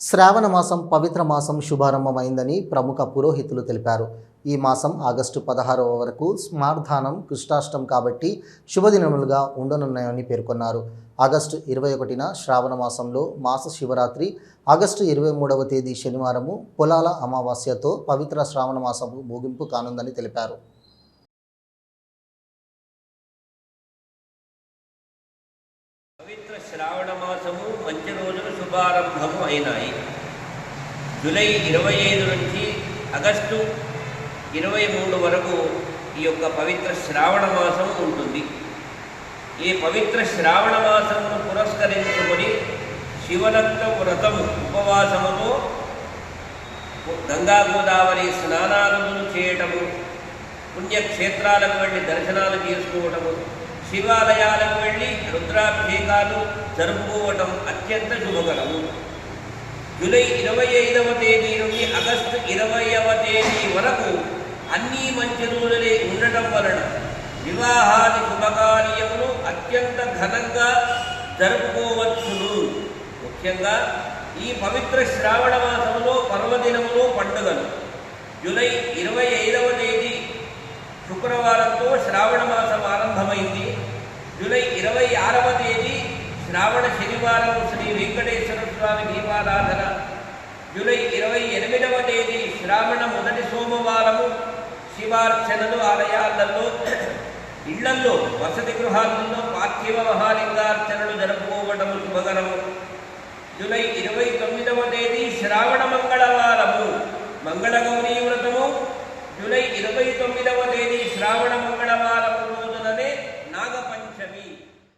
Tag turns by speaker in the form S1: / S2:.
S1: శ్రావణ మాసం పవిత్ర మాసం శుభారంభమైందని ప్రముఖ పురోహితులు తెలిపారు. ఈ మాసం ఆగస్టు పదహారవ వరకు స్మార్ధానం కృష్ణాష్టం కాబట్టి శుభదినములుగా ఉండనున్నాయని పేర్కొన్నారు. ఆగస్టు ఇరవై ఒకటిన శ్రావణ మాసంలో మాస శివరాత్రి ఆగస్టు ఇరవై మూడవ తేదీ శనివారము పొలాల అమావాస్యతో పవిత్ర శ్రావణ మాసము ముగింపు కానుందని తెలిపారు.
S2: పవిత్ర శ్రావణ మాసము మంచి రోజులు శుభారంభము అయినాయి జూలై ఇరవై ఐదు నుంచి ఆగస్టు ఇరవై మూడు వరకు ఈ యొక్క పవిత్ర శ్రావణ మాసం ఉంటుంది. ఈ పవిత్ర శ్రావణ మాసమును పురస్కరించుకొని శివదత్త వ్రతము ఉపవాసముతో గంగా గోదావరి స్నానాలను చేయటము పుణ్యక్షేత్రాలకు వెళ్ళి దర్శనాలు చేసుకోవటము శివాలయాలకు వెళ్ళి రుద్రాభిషేకాలు జరుపుకోవటం అత్యంత శుభకరము జూలై ఇరవై ఐదవ తేదీ నుండి ఆగస్టు ఇరవైవ తేదీ వరకు అన్ని మంచి రోజులే ఉండటం వలన వివాహాది శుభకార్యములు అత్యంత ఘనంగా జరుపుకోవచ్చును. ముఖ్యంగా ఈ పవిత్ర శ్రావణ మాసంలో పర్వదినములు పండుగలు. జూలై ఇరవై ఐదవ తేదీ శుక్రవారంతో శ్రావణ మాసం ఆరంభమైంది జూలై ఇరవై ఆరవ తేదీ శ్రావణ శనివారం శ్రీ వెంకటేశ్వర స్వామి దీపారాధన. జూలై ఇరవై ఎనిమిదవ తేదీ శ్రావణ మొదటి సోమవారము శివార్చనలు ఆలయాలలో ఇళ్ళల్లో వసతి గృహాలలో పార్థివ మహాలింగార్చనలు జరుపుకోవటము శుభకరము. జూలై ఇరవై తొమ్మిదవ తేదీ శ్రావణ మంగళవారము. మంగళగౌరీ వ్రతము. జూలై ఇరవై తొమ్మిదవ తేదీ శ్రావణ